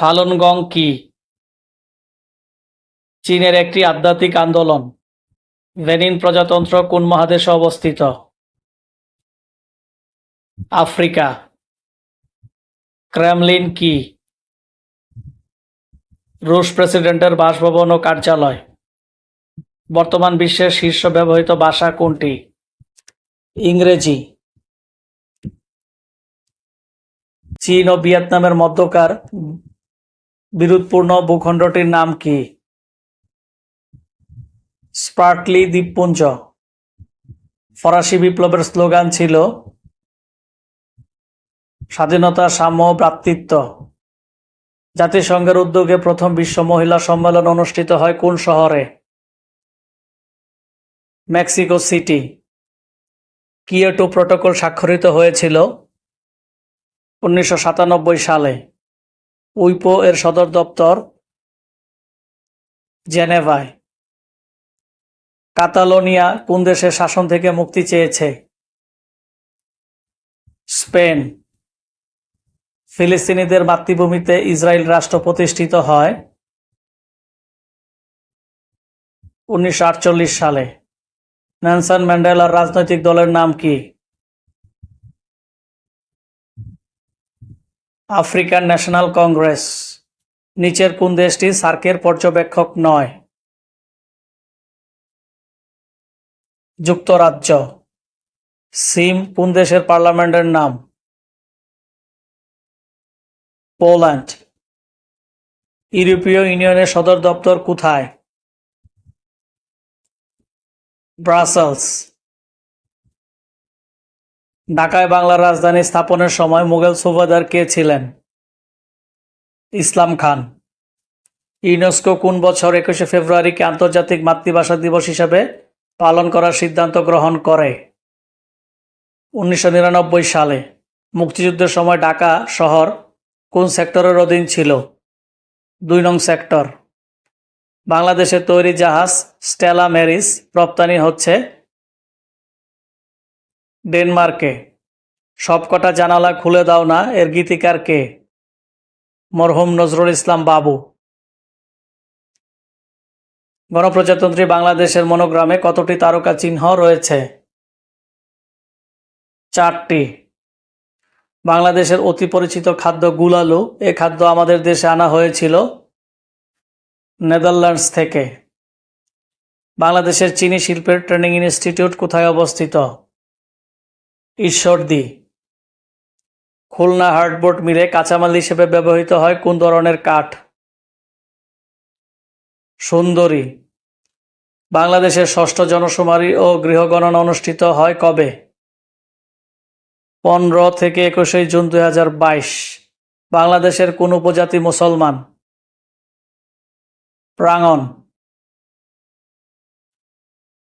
ফালুন গং কি? চীনের একটি আধ্যাত্মিক আন্দোলন। ভেনিন প্রজাতন্ত্র কোন মহাদেশে অবস্থিত? আফ্রিকা। ক্রেমলিন কি? রুশ প্রেসিডেন্টের বাসভবন ও কার্যালয়। বর্তমান বিশ্বের শীর্ষ ব্যবহৃত ভাষা কোনটি? ইংরেজি। চীন ও ভিয়েতনামের মধ্যকার বিরোধপূর্ণ ভূখণ্ডটির নাম কি? স্পার্কলি দ্বীপপুঞ্জ। ফরাসি বিপ্লবের স্লোগান ছিল, স্বাধীনতা, সাম্য, ভ্রাতৃত্ব। জাতিসংঘের উদ্যোগে প্রথম বিশ্ব মহিলা সম্মেলন অনুষ্ঠিত হয় কোন শহরে? Mexico city. কিয়োটো প্রোটোকল স্বাক্ষরিত হয়েছিল উনিশশো সাতানব্বই সালে। উইপো এর সদর দপ্তর জেনেভায়। কাতালোনিয়া কোন দেশের শাসন থেকে মুক্তি চেয়েছে? স্পেন। ফিলিস্তিনিদের মাতৃভূমিতে ইসরায়েল রাষ্ট্র প্রতিষ্ঠিত হয় উনিশশো আটচল্লিশ সালে। নেলসন ম্যান্ডেলার রাজনৈতিক দলের নাম কি? আফ্রিকান ন্যাশনাল কংগ্রেস, নিচের কোন দেশটি সার্কের পর্যবেক্ষক নয়? যুক্তরাজ্য। সিম, কোন দেশের পার্লামেন্টের নাম? পোল্যান্ড। ইউরোপীয় ইউনিয়নের সদর দপ্তর কোথায়? ব্রাসেলস। ঢাকায় বাংলার রাজধানী স্থাপনের সময় মুঘল সুবাদার কে ছিলেন? ইসলাম খান। ইউনেস্কো কোন বছর একুশে ফেব্রুয়ারিকে আন্তর্জাতিক মাতৃভাষা দিবস হিসাবে পালন করার সিদ্ধান্ত গ্রহণ করে? উনিশশো নিরানব্বই সালে। মুক্তিযুদ্ধের সময় ঢাকা শহর কোন সেক্টরের অধীন ছিল? দুই নং সেক্টর। বাংলাদেশের তৈরি জাহাজ স্টেলা ম্যারিস রপ্তানি হচ্ছে ডেনমার্কে। সবকটা জানালা খুলে দাও না, এর গীতিকার কে? মরহুম নজরুল ইসলাম বাবু। গণপ্রজাতন্ত্রী বাংলাদেশের মনোগ্রামে কতটি তারকা চিহ্ন রয়েছে? চারটি। বাংলাদেশের অতি পরিচিত খাদ্য গুলালু, এ খাদ্য আমাদের দেশে আনা হয়েছিল নেদারল্যান্ডস থেকে। বাংলাদেশের চিনি শিল্পের ট্রেনিং ইনস্টিটিউট কোথায় অবস্থিত? ঈশ্বরদী। খুলনা হার্ডবোর্ড মিলে কাঁচামাল হিসেবে ব্যবহৃত হয় কোন ধরনের কাঠ? সুন্দরী। বাংলাদেশের ষষ্ঠ জনশুমারি ও গৃহগণনা অনুষ্ঠিত হয় কবে? পনেরো থেকে একুশে জুন দুই হাজার বাইশ। বাংলাদেশের কোন উপজাতি মুসলমান? প্রাঙ্গন